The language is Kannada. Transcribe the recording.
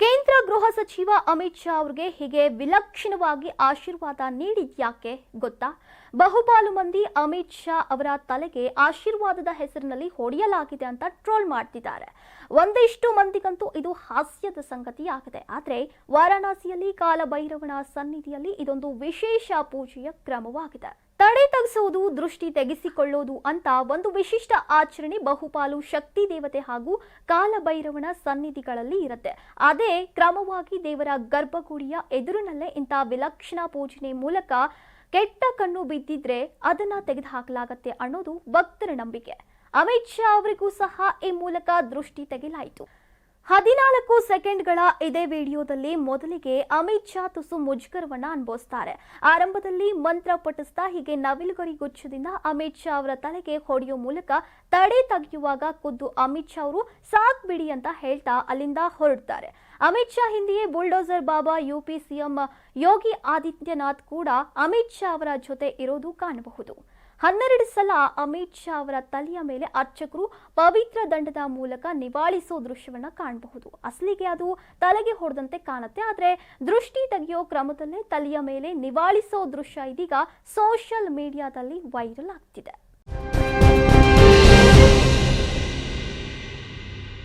ಕೇಂದ್ರ ಗೃಹ ಸಚಿವ ಅಮಿತ್ ಶಾ ಅವರಿಗೆ ಹೀಗೆ ವಿಲಕ್ಷಣವಾಗಿ ಆಶೀರ್ವಾದ ನೀಡಿದ್ಯಾಕೆ ಗೊತ್ತಾ? ಬಹುಪಾಲು ಮಂದಿ ಅಮಿತ್ ಶಾ ಅವರ ತಲೆಗೆ ಆಶೀರ್ವಾದದ ಹೆಸರಿನಲ್ಲಿ ಹೊಡೆಯಲಾಗಿದೆ ಅಂತ ಟ್ರೋಲ್ ಮಾಡ್ತಿದ್ದಾರೆ. ಒಂದಿಷ್ಟು ಮಂದಿಗಂತೂ ಇದು ಹಾಸ್ಯದ ಸಂಗತಿಯಾಗಿದೆ. ಆದರೆ ವಾರಾಣಸಿಯಲ್ಲಿ ಕಾಲಭೈರವನ ಸನ್ನಿಧಿಯಲ್ಲಿ ಇದೊಂದು ವಿಶೇಷ ಪೂಜೆಯ ಕ್ರಮವಾಗಿದೆ. ತಡೆ ತಗ್ಗಿಸುವುದು ದೃಷ್ಟಿ ತೆಗೆಸಿಕೊಳ್ಳೋದು ಅಂತ ಒಂದು ವಿಶಿಷ್ಟ ಆಚರಣೆ ಬಹುಪಾಲು ಶಕ್ತಿ ದೇವತೆ ಹಾಗೂ ಕಾಲಭೈರವನ ಸನ್ನಿಧಿಗಳಲ್ಲಿ ಇರುತ್ತೆ. ಅದೇ ಕ್ರಮವಾಗಿ ದೇವರ ಗರ್ಭಗುಡಿಯ ಎದುರಿನಲ್ಲೇ ಇಂಥ ವಿಲಕ್ಷಣ ಪೂಜನೆ ಮೂಲಕ ಕೆಟ್ಟ ಕಣ್ಣು ಬಿದ್ದಿದ್ರೆ ಅದನ್ನ ತೆಗೆದುಹಾಕಲಾಗತ್ತೆ ಅನ್ನೋದು ಭಕ್ತರ ನಂಬಿಕೆ. ಅಮಿತ್ ಶಾ ಅವರಿಗೂ ಸಹ ಈ ಮೂಲಕ ದೃಷ್ಟಿ ತೆಗೆಯಲಾಯಿತು. ಹದಿನಾಲ್ಕು ಸೆಕೆಂಡ್ಗಳ ಇದೇ ವಿಡಿಯೋದಲ್ಲಿ ಮೊದಲಿಗೆ ಅಮಿತ್ ಶಾ ತುಸು ಮುಜುಗರವನ್ನ ಅನುಭವಿಸ್ತಾರೆ. ಆರಂಭದಲ್ಲಿ ಮಂತ್ರ ಪಠಿಸ್ತಾ ಹೀಗೆ ನವಿಲುಗರಿ ಗುಚ್ಛದಿಂದ ಅಮಿತ್ ಶಾ ಅವರ ತಲೆಗೆ ಹೊಡೆಯುವ ಮೂಲಕ ತಡೆ ತೆಗೆಯುವಾಗ ಖುದ್ದು ಅಮಿತ್ ಶಾ ಅವರು ಸಾಕ್ ಬಿಡಿ ಅಂತ ಹೇಳ್ತಾ ಅಲ್ಲಿಂದ ಹೊರಡ್ತಾರೆ. ಅಮಿತ್ ಶಾ ಹಿಂದೆಯೇ bulldozer Baba, UP CM Yogi Adityanath ಕೂಡ ಅಮಿತ್ ಶಾ ಅವರ ಜೊತೆ ಇರೋದು ಕಾಣಬಹುದು. ಹನ್ನೆರಡು ಸಲ ಅಮಿತ್ ಶಾ ಅವರ ತಲೆಯ ಮೇಲೆ ಅರ್ಚಕರು ಪವಿತ್ರ ದಂಡದ ಮೂಲಕ ನಿವಾಳಿಸೋ ದೃಶ್ಯವನ್ನ ಕಾಣಬಹುದು. ಅಸಲಿಗೆ ಅದು ತಲೆಗೆ ಹೊಡೆದಂತೆ ಕಾಣುತ್ತೆ. ಆದರೆ ದೃಷ್ಟಿ ತೆಗೆಯೋ ಕ್ರಮದಲ್ಲೇ ತಲೆಯ ಮೇಲೆ ನಿವಾಳಿಸೋ ದೃಶ್ಯ ಇದೀಗ ಸೋಷಿಯಲ್ ಮೀಡಿಯಾದಲ್ಲಿ ವೈರಲ್ ಆಗ್ತಿದೆ.